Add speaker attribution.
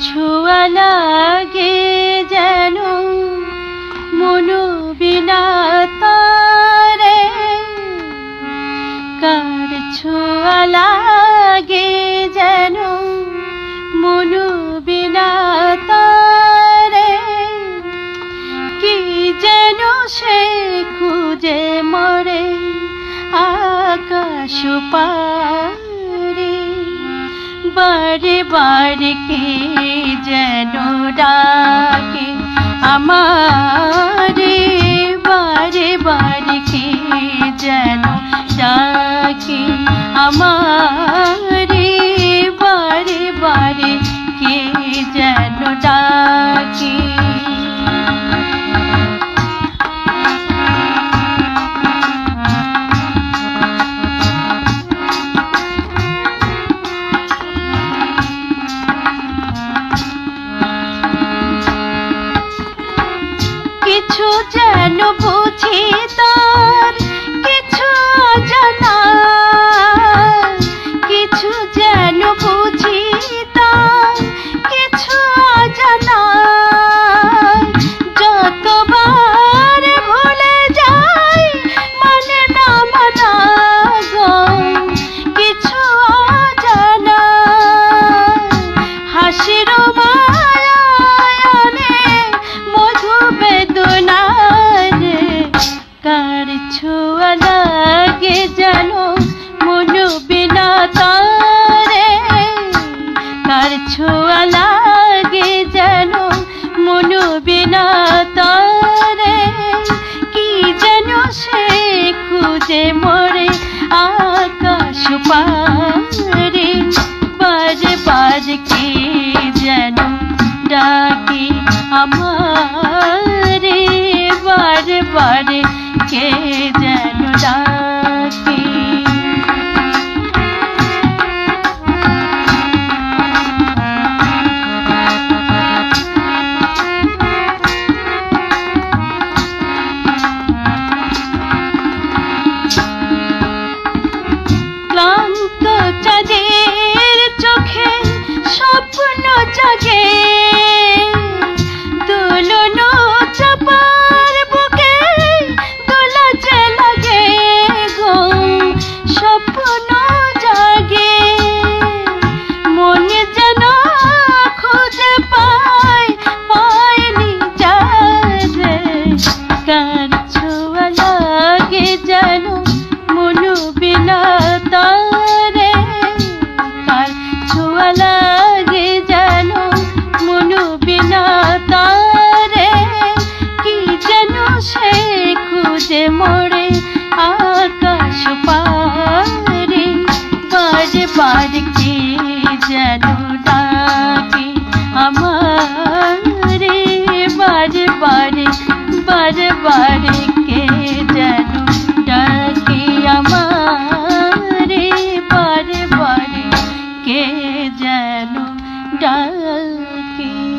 Speaker 1: ছোঁয়া লাগে যেন মনো বিনা তারে। কার ছোঁয়া লাগে যেন মনো বিনা তারে। কি যেন সে খুঁজে মরে আকাশ পারে বারে বারে কে যেন ডাকে, আমারে বারে বারে কে যেন ডাকে, আমারে বারে বারে কে যেন ডাকে। কিছু যেন বুঝি তার তারে কার ছোঁয়া লাগে যেন মনু বিনা তারে। কি যেন সে খুঁজে মরে আকাশ পারে الكتاب